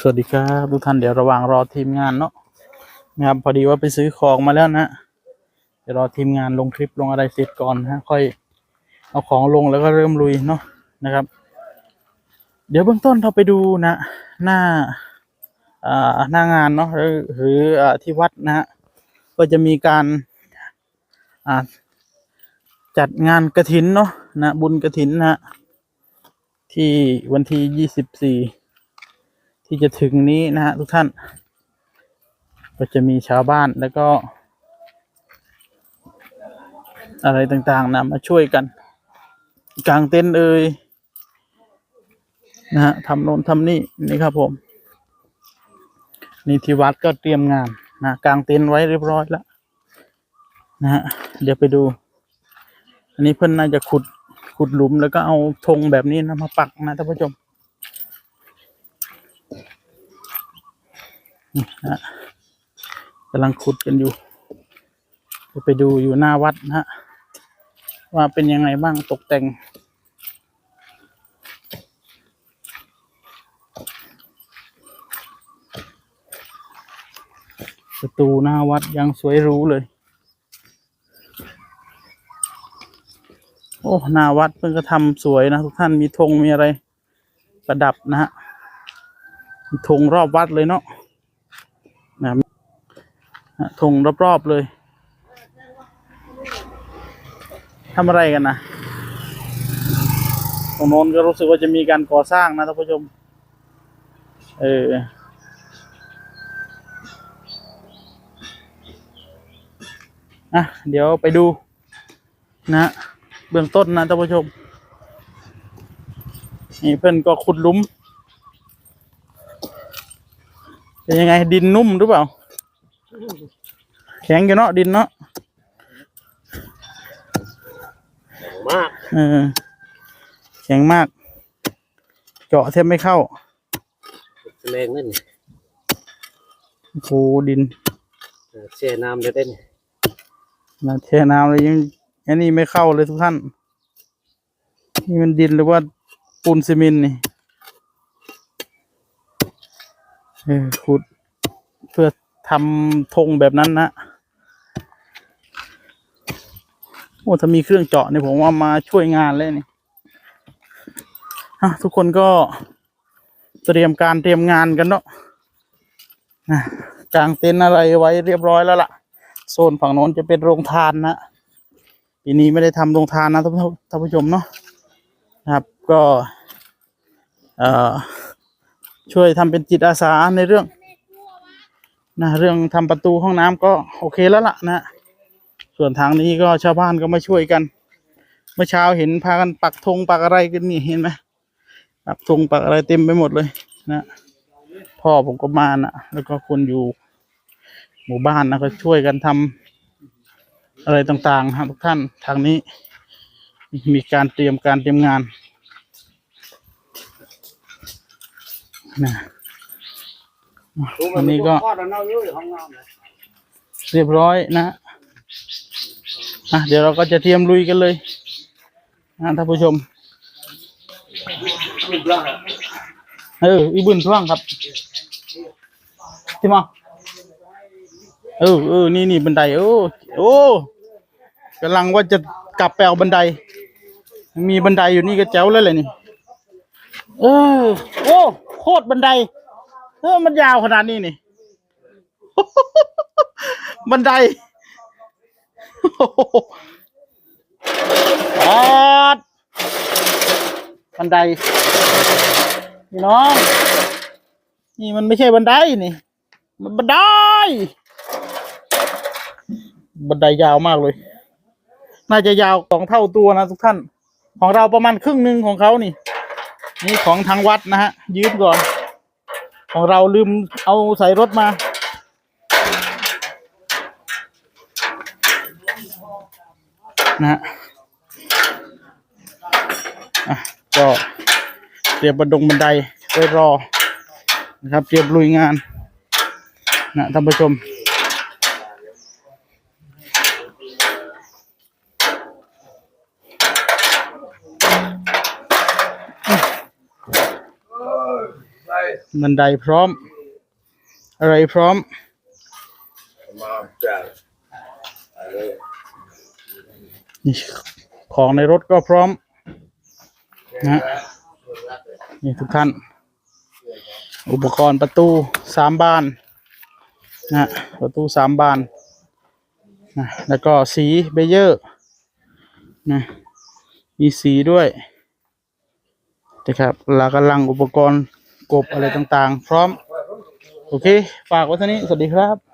สวัสดีครับทุกท่านเดี๋ยวระหว่างรอทีมงานเนาะนะครับพอดีว่าไปซื้อของมาแล้วนะเดี๋ยวรอทีมงานลงคลิปลงอะไรเสร็จก่อนนะฮะค่อยเอาของลงแล้วก็เริ่มลุยเนาะนะครับ เดี๋ยวเบื้องต้นเราไปดูนะหน้าอ่าหน้างานเนาะหรือหรืออ่าที่วัดนะฮะก็จะมีการอ่าจัดงานกระถินเนาะนะบุญกระถินนะฮะที่วันที่ยี่สิบสี่ ที่จะถึงนี้นะฮะทุกท่าน ก็จะมีชาวบ้านแล้วก็ อะไรต่างๆนะมาช่วยกันกางเต็นท์เอ่ยนะฮะทำโน่นทำนี่นี่ครับผมนี่ที่วัดก็เตรียมงานนะกางเต็นท์ไว้เรียบร้อยแล้วนะฮะเดี๋ยวไปดู อันนี้เพื่อนน่าจะขุดขุดหลุมแล้วก็เอาธงแบบนี้นะมาปักนะท่านผู้ชม นะกำลังขุดกันอยู่จะไปดูอยู่หน้าวัดนะฮะว่าเป็นยังไงบ้างตกแต่ง ประตูหน้าวัดยังสวยรู้เลย โอ้หน้าวัดเพิ่งก็ทำสวยนะ ทุกท่านมีธงมีอะไรประดับนะฮะมีธงรอบวัดเลยเนาะ ฮะธงรอบๆเลยทำอะไรกันนะตรงโน้นก็รู้สึกว่าจะมีการก่อสร้างนะท่านผู้ชม เอออะเดี๋ยวไปดูนะ เบื้องต้นนะท่านผู้ชม นี่เพื่อนก็ขุดลุมเป็นยังไงดินนุ่มหรือเปล่า แข็งอยู่เนาะดินเนาะมากเออแข็งมาก เจาะแทบไม่เข้าแรงนั่นโอ้โหดินเออแช่น้ำเดี๋ยวได้นี่นะแช่น้ำเลยยังอันนี้ไม่เข้าเลยทุกท่าน นี่มันดินหรือว่าปูนซีเมนต์นี่เออขุดเพื่อ ทำธงแบบนั้นนะโอ้ถ้ามีเครื่องเจาะเนี่ยผมว่ามาช่วยงานเลยนี่ทุกคนก็เตรียมการเตรียมงานกันเนาะนะกางเต็นอะไรไว้เรียบร้อยแล้วล่ะ โซนฝั่งโน้นจะเป็นโรงทานนะปีนี้ไม่ได้ทำโรงทานนะท่านผู้ท่านผู้ชมเนาะนะครับก็ช่วยทำเป็นจิตอาสาในเรื่อง นะเรื่องทำประตูห้องน้ำก็โอเคแล้วล่ะนะส่วนทางนี้ก็ชาวบ้านก็มาช่วยกัน เมื่อเช้าเห็นพากันปักธงปักอะไรกันนี่เห็นไหมปักธงปักอะไรเต็มไปหมดเลยนะพ่อผมก็มานะแล้วก็คนอยู่ หมู่บ้านนะก็ช่วยกันทำอะไรต่างๆครับทุกท่านทางนี้ มีการเตรียมการเตรียมงานนะ อันนี้ก็พ่อเราเน่าอยู่ห้องน้ำเลยเรียบร้อยนะอะเดี๋ยวเราก็จะเตรียมลุยกันเลยนะท่านผู้ชมรูปร่างเอออีบุญท่วงครับที่มาเออเออนี่นี่บันไดโอ้โอ้กำลังว่าจะกลับไปเอาบันได มีบันไดอยู่นี่ก็แจ๋วแล้วเลยนี่เออโอ้โคตรบันได เออมันยาวขนาดนี้นี่ บันไดโอ้โหปาดบันไดพี่น้อง นี่มันไม่ใช่บันไดนี่ มันบันได บันไดยาวมากเลย น่าจะยาวสองเท่าตัวนะทุกท่าน ของเราประมาณครึ่งหนึ่งของเขานี่ นี่ของทางวัดนะฮะ ยืมก่อน ของเราลืมเอาใส่รถมา นะฮะอะก็เตรียมบันดงบันไดไว้รอนะครับ เตรียมลุยงาน นะท่านผู้ชม ใช่ บันไดพร้อม อะไรพร้อมมาจากอะไรนี่ของในรถก็พร้อมนะนี่ทุกท่าน อุปกรณ์ประตูสามบานนะประตูสามบานนะแล้วก็สีเบเยอร์นะมีสีด้วยนะครับแล้วกำลังอุปกรณ์ กบอะไรต่างๆ พร้อม โอเค ฝากไว้เท่านี้ สวัสดีครับ